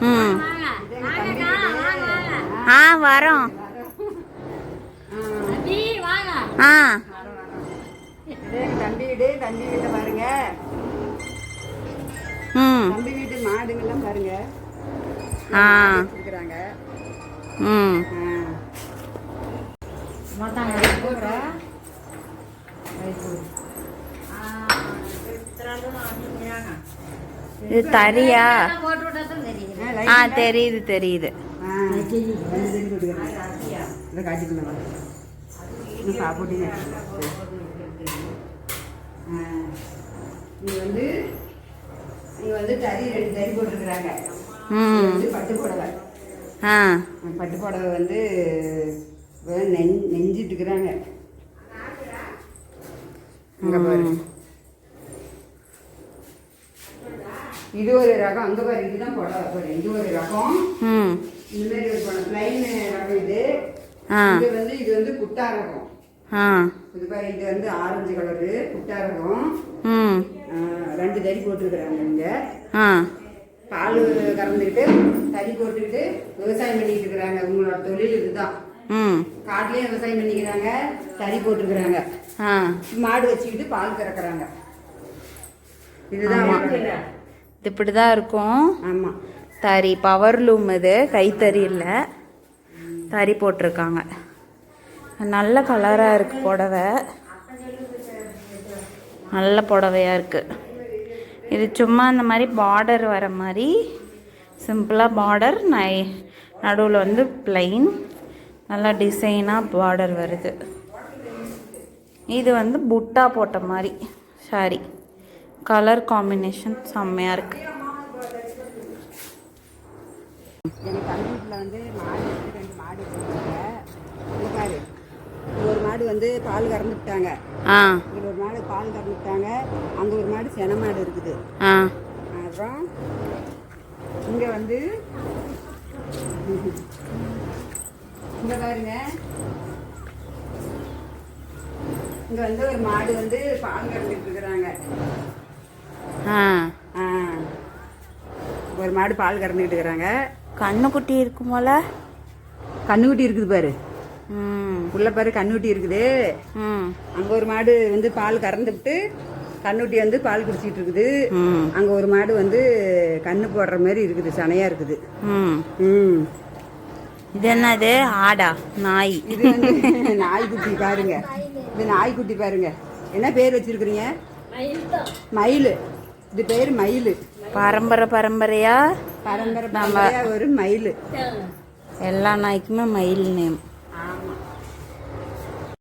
ம். ஆ வரோம். ஆ. தம்பி வீடு தம்பி வீட்டை பாருங்க. ம். தம்பி வீட்டு மாடுங்கெல்லாம் பாருங்க. ஆ. இருக்கிறாங்க ம். இது தரியா ஆ தெரியுது தெரியுது. இங்க வந்து இங்க வந்து தறி ரெண்டு தறி போட்டிருக்கிறாங்க இது பட்டு புடவை ஆ பட்டு புடவை வந்து நெஞ்சிட்டு இருக்கிறாங்க இது ஒரு ரகம். அங்க பாரு இதுதான் புடவை. பாரு இது ஒரு ரகம். இந்த மாதிரி ஒரு புடவை. பிளைன் ரகம் இது. இது வந்து இது வந்து குட்டா ரகம். இது பாரு இது வந்து ஆரஞ்சு கலரு குட்டா ரகம். ரெண்டு தறி போட்டிருக்கிறாங்க இங்க. பால் கறந்துக்கிட்டு தறி போட்டுக்கிட்டு விவசாயம் பண்ணிட்டு இருக்கிறாங்க. உங்களோட தொழில் இதுதான். காட்டிலேயே விவசாயம் பண்ணிக்கிறாங்க தறி போட்டிருக்கிறாங்க. மாடு வச்சுக்கிட்டு பால் கறக்குறாங்க. இதுதான் இது இப்படி தான் இருக்கும். ஆமா. தறி பவர் லூம் இது. கைத்தறி இல்லை. தறி போட்டிருக்காங்க. நல்ல கலராக இருக்குது புடவை. நல்ல புடவையாக இருக்குது இது சும்மா இந்த மாதிரி பார்டர் வர மாதிரி. சிம்பிளாக பார்டர் நை நடுவில் வந்து பிளைன் நல்லா டிசைனாக பார்டர் வருது. இது வந்து புட்டா போட்ட மாதிரி சாரி கலர் காம்பினேஷன் செம்மையாக இருக்குது ஒரு மாடு. வந்து பால் கறந்துட்டாங்க. ஆ. இங்க ஒரு மாடு பால் கறந்துட்டாங்க. அங்க ஒரு மாடு சென மாடு இருக்குது. அப்புறம் இங்க வந்து இங்க பாருங்க. இங்க வந்து ஒரு மாடு வந்து பால் கறந்துட்டு இருக்கிறாங்க. ஒரு மாடு பால் கறந்துக்கிட்டு இருக்கிறாங்க. கண்ணுக்குட்டி இருக்கும் போல. கண்ணுக்குட்டி இருக்குது பாரு. ம். உள்ள பாரு கண்ணுக்குட்டி இருக்குது. ம். அங்க ஒரு மாடு வந்து பால் கறந்துவிட்டு கண்ணுக்குட்டி வந்து பால் குடிச்சிட்டு இருக்குது. ம். அங்க ஒரு மாடு வந்து கண்ணு போடுற மாதிரி இருக்குது சனையா இருக்குது. ம். ம். இது என்னது? ஆடா நாய். இது வந்து நாய்க்குட்டி பாருங்க. இது நாய்க்குட்டி பாருங்க. என்ன பேர் வச்சிருக்கிறீங்க? மயில். இது பேர் மயில். பரம்பரை பரம்பரையா? பரம்பரை பரம்பரையா ஒரு மயில். எல்லா நாய்க்குமே மயில் நேம்.